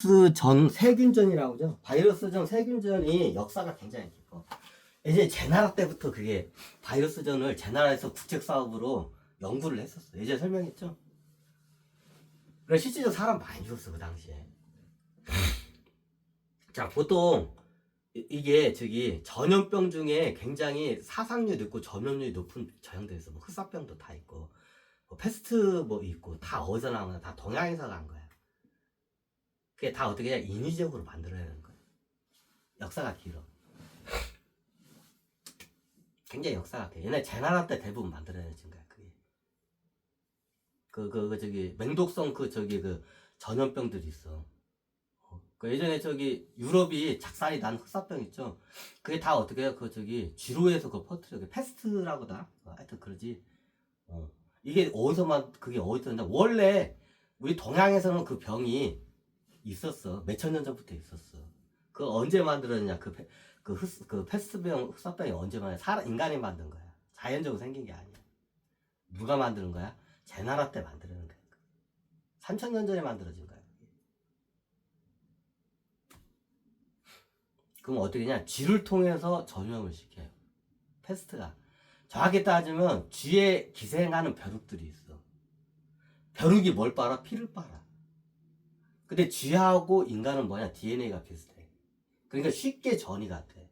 바이러스 전 세균전이라고 하죠. 바이러스 전 세균전이 역사가 굉장히 깊어. 이제 제 나라 때부터 그게 바이러스 전을 제 나라에서 국책 사업으로 연구를 했었어. 예전에 설명했죠. 그래 실제로 사람 많이 죽었어 그 당시에. 자 보통 이- 이게 저기 전염병 중에 굉장히 사상률 높고 전염률이 높은 있어. 뭐 흑사병도 다 있고, 뭐 패스트 뭐 있고 다 어디서 거야? 다 동양에서 간 거야. 그게 다 어떻게 해야 인위적으로 만들어내는 거야. 역사가 길어. 굉장히 역사가 돼. 옛날 제 나라 때 대부분 만들어내진 거야. 그게. 그, 그, 그, 저기, 맹독성 그, 저기, 그, 전염병들이 있어. 어, 그 예전에 저기, 유럽이 작살이 난 흑사병 있죠? 그게 다 어떻게 해요? 그, 저기, 쥐로에서 그 퍼트려. 그 패스트라고다. 어, 하여튼 그러지. 어. 이게 어디서만, 그게 어디서 나 원래, 우리 동양에서는 그 병이 있었어. 몇천 년 전부터 있었어. 그 언제 만들었냐? 그, 페- 그, 흑, 그 패스트병, 흑사병이 언제 만들 사람, 인간이 만든 거야. 자연적으로 생긴 게 아니야. 누가 만드는 거야? 제 나라 때 만드는 거야. 3천 년 전에 만들어진 거야. 그럼 어떻게 냐 쥐를 통해서 전염을 시켜요. 패스트가. 정확히 따지면 쥐에 기생하는 벼룩들이 있어. 벼룩이 뭘 빨아? 피를 빨아. 근데 쥐하고 인간은 뭐냐? DNA가 비슷해. 그러니까 쉽게 전이가 돼.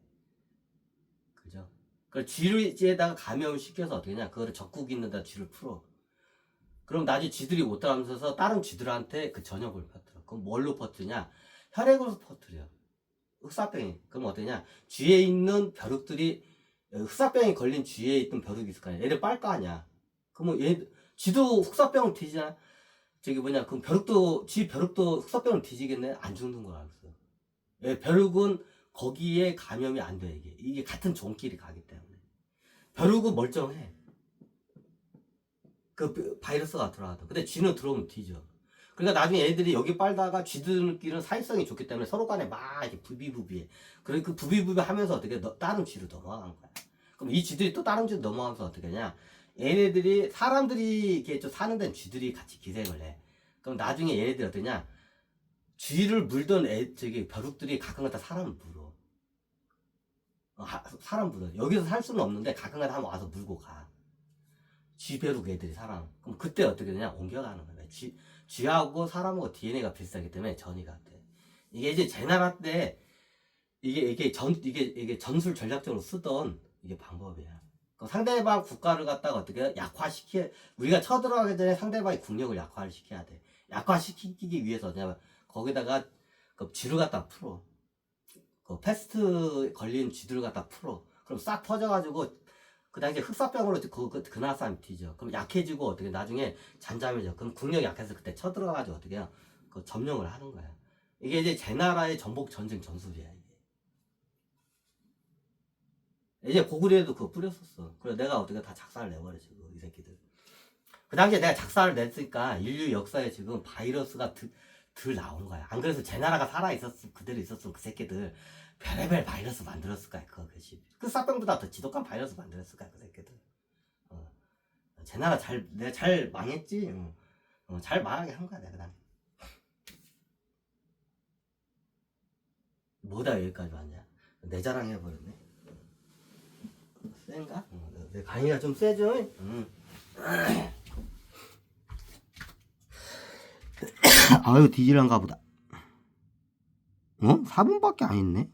그죠? 그 쥐에다가 감염을 시켜서 어떻게 냐 그거를 적국 있는다 쥐를 풀어. 그럼 나중에 쥐들이 못 따라면서 다른 쥐들한테 그 전염을 퍼뜨려. 그럼 뭘로 퍼뜨리냐? 혈액으로 퍼뜨려. 흑사병이. 그럼 어떠냐? 쥐에 있는 벼룩들이 흑사병이 걸린 쥐에 있던 벼룩이 있을 거 아니야. 얘들 빨거 아니야. 그러면 얘 쥐도 흑사병 뒤지잖아. 저기 뭐냐? 그럼 벼룩도 쥐 벼룩도 흑사병을 뒤지겠네? 안 죽는 걸 알았어. 예, 벼룩은 거기에 감염이 안 돼, 이게. 이게 같은 종끼리 가기 때문에. 벼룩은 멀쩡해. 그 비- 바이러스가 들어가도. 근데 쥐는 들어오면 뒤져. 그러니까 나중에 애들이 여기 빨다가 쥐들끼리는 사회성이 좋기 때문에 서로 간에 막 이렇게 부비부비해. 그러니까 그 부비부비 하면서 어떻게 너- 다른 쥐로 넘어가는 거야. 그럼 이 쥐들이 또 다른 쥐로 넘어가면서 어떻게 하냐. 얘네들이, 사람들이 이렇게 좀 사는 데는 쥐들이 같이 기생을 해. 그럼 나중에 얘네들이 어떠냐. 쥐를 물던 애, 저기, 벼룩들이 가끔가다 사람을 물어. 어, 하- 사람 물어. 여기서 살 수는 없는데 가끔가다 한번 와서 물고 가. 쥐 벼룩 애들이 사람. 그럼 그때 어떻게 되냐? 옮겨가는 거야. 쥐, 쥐하고 사람하고 DNA가 비슷하기 때문에 전이가 돼. 이게 이제 제 나라 때 이게 이게 전 이게 이게 전술 전략적으로 쓰던 이게 방법이야. 그 상대방 국가를 갖다가 어떻게 약화시키 우리가 쳐들어가기 전에 상대방의 국력을 약화를 시켜야 돼. 약화시키기 위해서 뭐냐면 거기다가 그 쥐를 갖다 풀어. 그 패스트 걸린 쥐들을 갖다 풀어. 그럼 싹 퍼져가지고 그 당시에 흑사병으로 그, 그, 그 나라 사람이 뒤져. 그럼 약해지고 어떻게 나중에 잔잠해져. 그럼 국력이 약해서 그때 쳐들어가가지고 어떻게? 그 점령을 하는 거야. 이게 이제 제 나라의 전복 전쟁 전술이야, 이제 고구려에도 그거 뿌렸었어. 그래서 내가 어떻게 다 작사를 내버렸지, 그거, 이 새끼들. 그 당시에 내가 작사를 냈으니까 인류 역사에 지금 바이러스가 드, 들 나온 거야. 안 그래서 제 나라가 살아 있었으면 그대로 있었으면 그 새끼들 별의별 바이러스 만들었을 거야, 그거. 그지. 그 싹병보다 더 지독한 바이러스 만들었을 거야, 그 새끼들. 어. 제 나라 잘, 내가 잘 망했지. 어. 어, 잘 망하게 한 거야, 내가 그 당시. 뭐다 여기까지 왔냐? 내 자랑 해버렸네. 센가? 어, 내 강의가 좀 세죠? 응. 아유 뒤질란가 보다. 어? 4분밖에 안 했네.